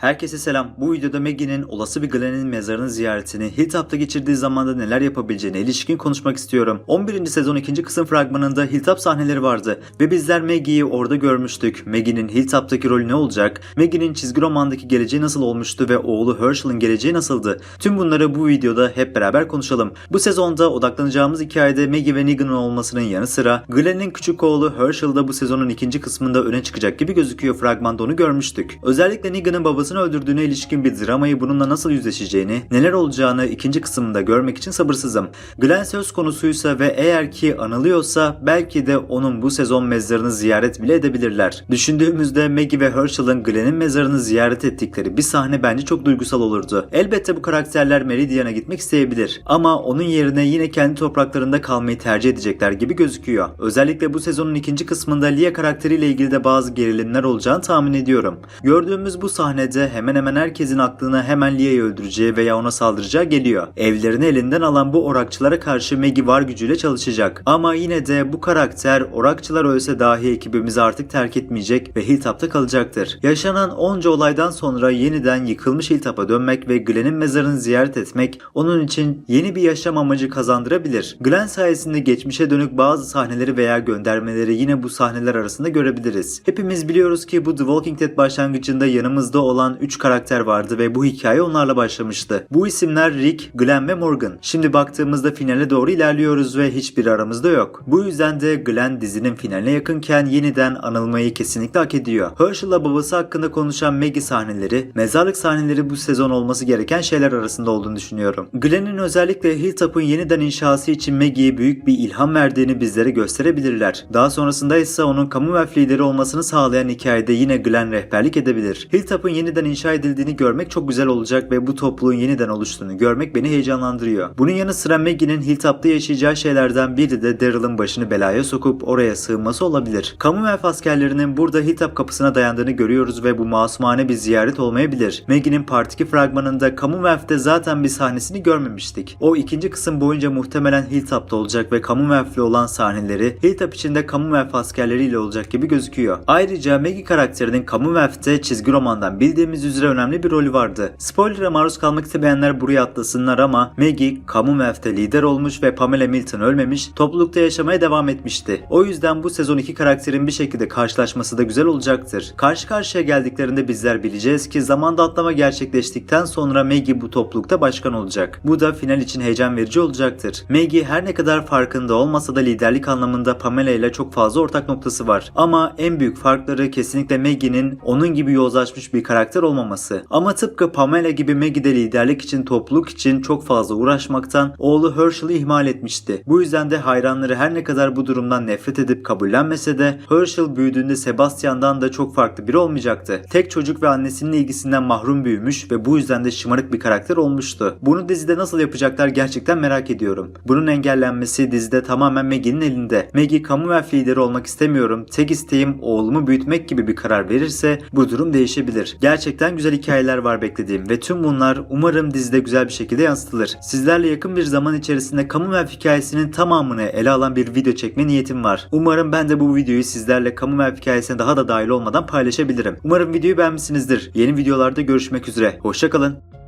Herkese selam. Bu videoda Maggie'nin olası bir Glenn'in mezarını ziyaretini, Hilltop'ta geçirdiği zamanda neler yapabileceğine ilişkin konuşmak istiyorum. 11. sezon 2. kısım fragmanında Hilltop sahneleri vardı ve bizler Maggie'yi orada görmüştük. Maggie'nin Hilltop'taki rolü ne olacak? Maggie'nin çizgi romandaki geleceği nasıl olmuştu ve oğlu Herschel'ın geleceği nasıldı? Tüm bunları bu videoda hep beraber konuşalım. Bu sezonda odaklanacağımız hikayede Maggie ve Negan'ın olmasının yanı sıra Glenn'in küçük oğlu Herschel da bu sezonun ikinci kısmında öne çıkacak gibi gözüküyor fragmanda onu görmüştük. Özellikle Negan'ın babasını öldürdüğüne ilişkin bir dramayı bununla nasıl yüzleşeceğini, neler olacağını ikinci kısmında görmek için sabırsızım. Glenn söz konusuysa ve eğer ki anılıyorsa belki de onun bu sezon mezarını ziyaret bile edebilirler. Düşündüğümüzde Maggie ve Herschel'ın Glenn'in mezarını ziyaret ettikleri bir sahne bence çok duygusal olurdu. Elbette bu karakterler Meridian'a gitmek isteyebilir ama onun yerine yine kendi topraklarında kalmayı tercih edecekler gibi gözüküyor. Özellikle bu sezonun ikinci kısmında Lia karakteriyle ilgili de bazı gerilimler olacağını tahmin ediyorum. Gördüğümüz bu sahnede hemen hemen herkesin aklına hemen Lia'yı öldüreceği veya ona saldıracağı geliyor. Evlerini elinden alan bu orakçılara karşı Maggie var gücüyle çalışacak. Ama yine de bu karakter orakçılar ölse dahi ekibimizi artık terk etmeyecek ve Hilltop'ta kalacaktır. Yaşanan onca olaydan sonra yeniden yıkılmış Hilltop'a dönmek ve Glenn'in mezarını ziyaret etmek onun için yeni bir yaşam amacı kazandırabilir. Glenn sayesinde geçmişe dönük bazı sahneleri veya göndermeleri yine bu sahneler arasında görebiliriz. Hepimiz biliyoruz ki bu The Walking Dead başlangıcında yanımızda olan 3 karakter vardı ve bu hikaye onlarla başlamıştı. Bu isimler Rick, Glenn ve Morgan. Şimdi baktığımızda finale doğru ilerliyoruz ve hiçbir aramızda yok. Bu yüzden de Glenn dizinin finaline yakınken yeniden anılmayı kesinlikle hak ediyor. Herschel'la babası hakkında konuşan Maggie sahneleri, mezarlık sahneleri bu sezon olması gereken şeyler arasında olduğunu düşünüyorum. Glenn'in özellikle Hilltop'un yeniden inşası için Maggie'ye büyük bir ilham verdiğini bizlere gösterebilirler. Daha sonrasında ise onun Commonwealth lideri olmasını sağlayan hikayede yine Glenn rehberlik edebilir. Hilltop'un yeniden inşa edildiğini görmek çok güzel olacak ve bu topluluğun yeniden oluştuğunu görmek beni heyecanlandırıyor. Bunun yanı sıra Maggie'nin Hilltop'ta yaşayacağı şeylerden biri de Daryl'ın başını belaya sokup oraya sığınması olabilir. Commonwealth askerlerinin burada Hilltop kapısına dayandığını görüyoruz ve bu masumane bir ziyaret olmayabilir. Maggie'nin Part 2 fragmanında Commonwealth'te zaten bir sahnesini görmemiştik. O ikinci kısım boyunca muhtemelen Hilltop'ta olacak ve Commonwealth'le olan sahneleri Hilltop içinde Commonwealth askerleriyle olacak gibi gözüküyor. Ayrıca Maggie karakterinin Commonwealth'te çizgi romandan bildiğimiz üzere önemli bir rolü vardı. Spoiler'a maruz kalmak istemeyenler buraya atlasınlar ama Maggie Commonwealth'te lider olmuş ve Pamela Milton ölmemiş, toplulukta yaşamaya devam etmişti. O yüzden bu sezon iki karakterin bir şekilde karşılaşması da güzel olacaktır. Karşı karşıya geldiklerinde bizler bileceğiz ki zamanda atlama gerçekleştikten sonra Maggie bu toplulukta başkan olacak. Bu da final için heyecan verici olacaktır. Maggie her ne kadar farkında olmasa da liderlik anlamında Pamela ile çok fazla ortak noktası var. Ama en büyük farkları kesinlikle Maggie'nin onun gibi yozlaşmış bir karakter olmaması. Ama tıpkı Pamela gibi Maggie de liderlik için topluluk için çok fazla uğraşmaktan oğlu Herschel'ı ihmal etmişti. Bu yüzden de hayranları her ne kadar bu durumdan nefret edip kabullenmese de Herschel büyüdüğünde Sebastian'dan da çok farklı biri olmayacaktı. Tek çocuk ve annesinin ilgisinden mahrum büyümüş ve bu yüzden de şımarık bir karakter olmuştu. Bunu dizide nasıl yapacaklar gerçekten merak ediyorum. Bunun engellenmesi dizide tamamen Maggie'nin elinde. Maggie Commonwealth lideri olmak istemiyorum. Tek isteğim oğlumu büyütmek gibi bir karar verirse bu durum değişebilir. Gerçekten güzel hikayeler var beklediğim ve tüm bunlar umarım dizide güzel bir şekilde yansıtılır. Sizlerle yakın bir zaman içerisinde Commonwealth hikayesinin tamamını ele alan bir video çekme niyetim var. Umarım ben de bu videoyu sizlerle Commonwealth hikayesine daha da dahil olmadan paylaşabilirim. Umarım videoyu beğenmişsinizdir. Yeni videolarda görüşmek üzere. Hoşçakalın.